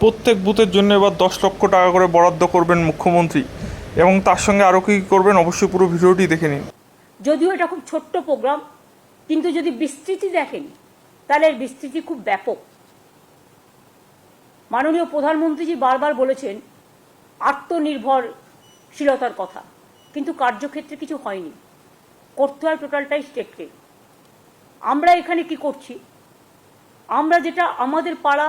প্রত্যেক বুথের জন্য এবার দশ লক্ষ টাকা করে বরাদ্দ করবেন মুখ্যমন্ত্রী। এবং তার সঙ্গে আরও কী করবেন অবশ্যই পুরো ভিডিওটি দেখে নিন। যদিও এটা খুব ছোট্ট প্রোগ্রাম, কিন্তু যদি বিস্তৃতি দেখেন, তাহলে এর বিস্তৃতি খুব ব্যাপক। মাননীয় প্রধানমন্ত্রীজি বারবার বলেছেন, আত্মনির্ভরশীলতার কথা, কিন্তু কার্যক্ষেত্রে কিছু হয়নি। করতে হয় টোটালটাই স্টেটকে। আমরা এখানে কি করছি? আমরা যেটা আমাদের পাড়া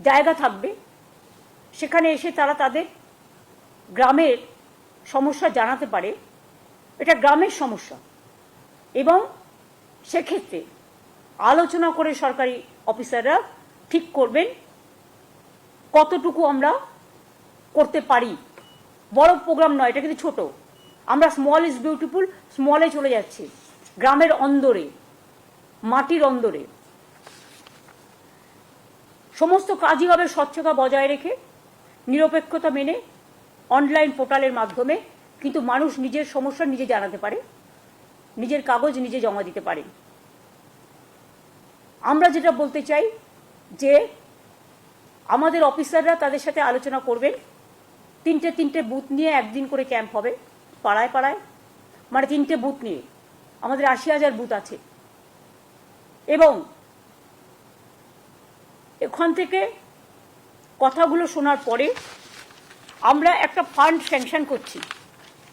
জায়গা থাকবে। সেখানে এসে তারা তাদের গ্রামের সমস্যা জানাতে পারে। এটা গ্রামের সমস্যা। এবং সেক্ষেত্রে আলোচনা করে সরকারি অফিসাররা ঠিক করবেন কতটুকু আমরা করতে পারি। বড় প্রোগ্রাম নয়, এটা কিন্তু ছোট। আমরা স্মল ইজ বিউটিফুল স্মলে চলে যাচ্ছি। গ্রামের অন্দরে, মাটির অন্দরে। সমস্ত কাজই হবে স্বচ্ছতা বজায় রেখে, নিরপেক্ষতা মেনে অনলাইন পোর্টালের মাধ্যমে, কিন্তু মানুষ নিজের সমস্যা নিজে জানাতে পারে, নিজের কাগজ নিজে জমা দিতে পারে। আমরা যেটা বলতে চাই যে, আমাদের অফিসাররা তাদের সাথে আলোচনা করবেন, তিনটে তিনটে বুথ নিয়ে একদিন করে ক্যাম্প হবে, পাড়ায় পাড়ায় মানে তিনটে বুথ নিয়ে, আমাদের আশি হাজার বুথ আছে। এবং এখান থেকে কথাগুলো শোনার পরে আমরা একটা ফান্ড স্যাংশন করছি।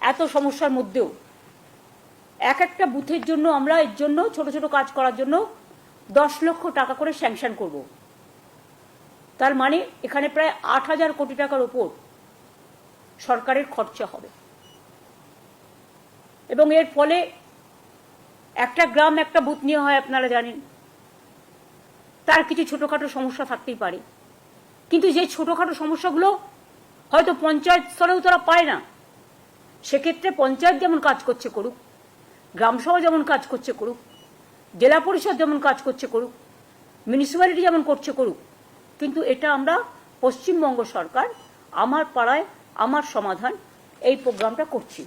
এত সমস্যার মধ্যেও। এক একটা বুথের জন্য আমরা এর জন্য ছোট ছোট কাজ করার জন্য দশ লক্ষ টাকা করে স্যাংশন করব। তার মানে এখানে প্রায় আট হাজার কোটি টাকার ওপর সরকারের খরচা হবে। এবং এর ফলে একটা গ্রাম, একটা বুথ নিয়ে হয়, আপনারা জানেন। তার কিছু ছোটোখাটো সমস্যা থাকতেই পারে। কিন্তু যে ছোটোখাটো সমস্যাগুলো হয়তো পঞ্চায়েত স্তরেও তারা পায় না, সেক্ষেত্রে পঞ্চায়েত যেমন কাজ করছে করুক গ্রামসভা যেমন কাজ করছে করুক, জেলা পরিষদ যেমন কাজ করছে করুক মিউনিসিপ্যালিটি যেমন করছে করুক, কিন্তু এটা আমরা পশ্চিমবঙ্গ সরকার, আমার পাড়ায় আমার সমাধান এই প্রোগ্রামটা করছি।